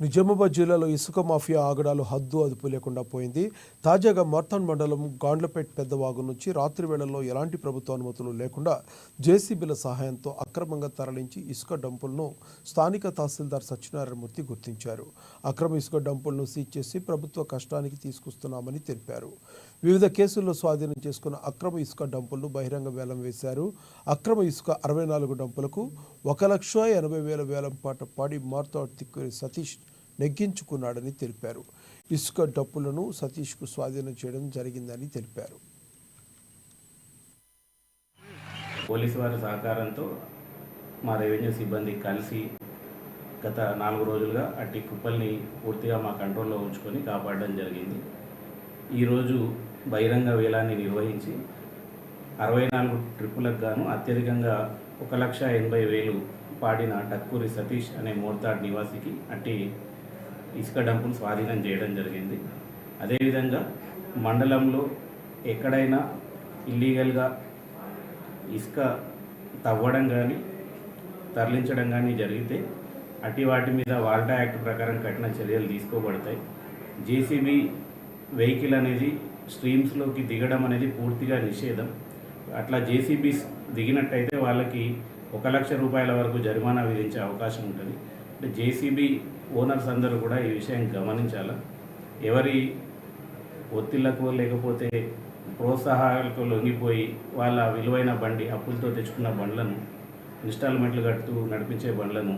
నిజామాబాద్ జిల్లాలో ఇసుక మాఫియా ఆగడాలు హద్దు అదుపు లేకుండా పోయింది. తాజాగా మార్తాన్ మండలం గాండ్లపేట పెద్దవాగు నుంచి రాత్రి వేళల్లో ఎలాంటి ప్రభుత్వ అనుమతులు లేకుండా జేసీబీల సహాయంతో అక్రమంగా తరలించి ఇసుక డంపులను స్థానిక తహసీల్దార్ సత్యనారాయణమూర్తి గుర్తించారు. అక్రమ ఇసుక డంపులను సీజ్ చేసి ప్రభుత్వ కష్టానికి తీసుకొస్తున్నామని తెలిపారు. వివిధ కేసుల్లో స్వాధీనం చేసుకున్న అక్రమ ఇసుక డంపులను బహిరంగ వేలం వేశారు. అక్రమ ఇసుక అరవై నాలుగు డంపులకు ఒక లక్ష ఎనభై వేల వేలం పాట పాడి మార్తాడ్ తిక్కురి సతీష్ నెగ్గించుకున్నాడని తెలిపారు. ఇసుక డప్పులను సతీష్కు స్వాధీనం చేయడం జరిగిందని తెలిపారు. పోలీసు వారి సహకారంతో మా రెవెన్యూ సిబ్బంది కలిసి గత నాలుగు రోజులుగా అట్టి కుప్పల్ని పూర్తిగా మా కంట్రోల్లో ఉంచుకొని కాపాడడం జరిగింది. ఈరోజు బహిరంగ వేలాన్ని నిర్వహించి అరవై నాలుగు ట్రిప్పులకు గాను అత్యధికంగా ఒక లక్ష ఎనభై వేలు పాడిన టక్కూరి సతీష్ అనే మోర్తాడ్ నివాసికి అట్టి ఇసుక డంపును స్వాధీనం చేయడం జరిగింది. అదేవిధంగా మండలంలో ఎక్కడైనా ఇల్లీగల్గా ఇసుక తవ్వడం కానీ తరలించడం కానీ జరిగితే అటు వాటి మీద వాల్టా యాక్ట్ ప్రకారం కఠిన చర్యలు తీసుకోబడతాయి. జేసీబీ వెహికల్ అనేది స్ట్రీమ్స్లోకి దిగడం అనేది పూర్తిగా నిషేధం. అట్లా జేసీబీస్ దిగినట్టయితే వాళ్ళకి ఒక లక్ష రూపాయల వరకు జరిమానా విధించే అవకాశం ఉంటుంది. అంటే జేసీబీ ఓనర్స్ అందరూ కూడా ఈ విషయం గమనించాలి? ఎవరి ఒత్తిళ్ళకు లేకపోతే ప్రోత్సాహాలకు లొంగిపోయి వాళ్ళ విలువైన బండి అప్పులతో తెచ్చుకున్న బండ్లను ఇన్స్టాల్మెంట్లు కడుతూ నడిపించే బండ్లను